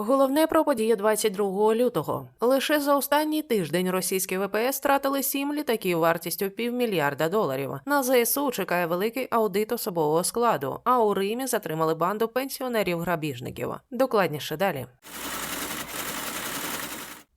Головне про події 22 лютого. Лише за останній тиждень російські ВПС втратили сім літаків вартістю півмільярда доларів. На ЗСУ чекає великий аудит особового складу. А у Римі затримали банду пенсіонерів-грабіжників. Докладніше далі.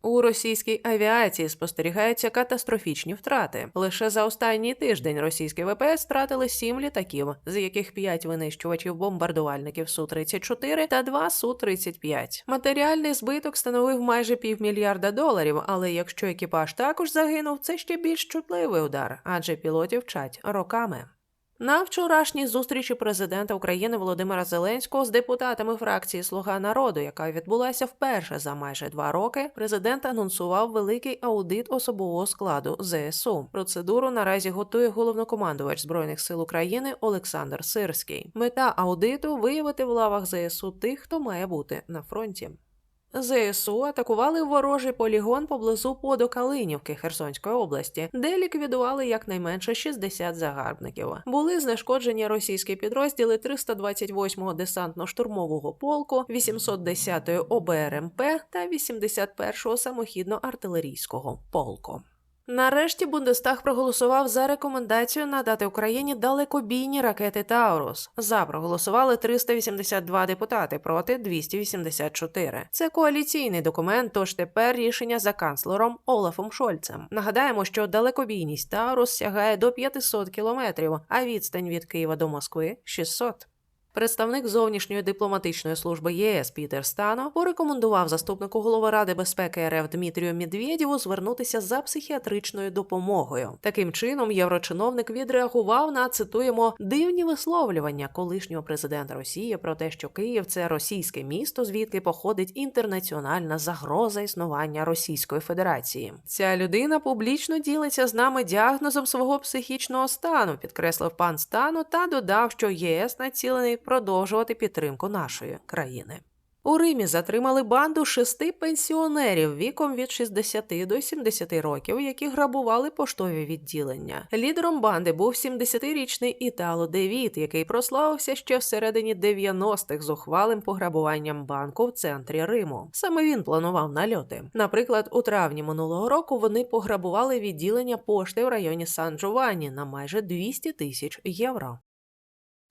У російській авіації спостерігаються катастрофічні втрати. Лише за останній тиждень російські ВПС втратили сім літаків, з яких п'ять винищувачів бомбардувальників Су-34 та два Су-35. Матеріальний збиток становив майже півмільярда доларів. Але якщо екіпаж також загинув, це ще більш чутливий удар, адже пілотів вчать роками. На вчорашній зустрічі президента України Володимира Зеленського з депутатами фракції Слуга народу, яка відбулася вперше за майже два роки, президент анонсував великий аудит особового складу ЗСУ. Процедуру наразі готує головнокомандувач збройних сил України Олександр Сирський. Мета аудиту виявити в лавах ЗСУ тих, хто має бути на фронті. ЗСУ атакували ворожий полігон поблизу Подокалинівки Херсонської області, де ліквідували якнайменше 60 загарбників. Були знешкоджені російські підрозділи 328-го десантно-штурмового полку, 810-ї ОБРМП та 81-го самохідно-артилерійського полку. Нарешті Бундестаг проголосував за рекомендацію надати Україні далекобійні ракети Таурус. За проголосували 382 депутати проти 284. Це коаліційний документ. Тож тепер рішення за канцлером Олафом Шольцем. Нагадаємо, що далекобійність Таурус сягає до 500 кілометрів, а відстань від Києва до Москви 600. Представник зовнішньої дипломатичної служби ЄС Пітер Стано порекомендував заступнику голови Ради безпеки РФ Дмитрію Медведєву звернутися за психіатричною допомогою. Таким чином, єврочиновник відреагував на цитуємо дивні висловлювання колишнього президента Росії про те, що Київ це російське місто, звідки походить інтернаціональна загроза існування Російської Федерації. Ця людина публічно ділиться з нами діагнозом свого психічного стану, підкреслив пан Стану та додав, що ЄС націлений продовжувати підтримку нашої країни. У Римі затримали банду шести пенсіонерів віком від 60 до 70 років, які грабували поштові відділення. Лідером банди був 70-річний Італо Девіт, який прославився ще всередині 90-х зухвалим пограбуванням банку в центрі Риму. Саме він планував нальоти. Наприклад, у травні минулого року вони пограбували відділення пошти в районі Сан Джованні на майже 200 тисяч євро.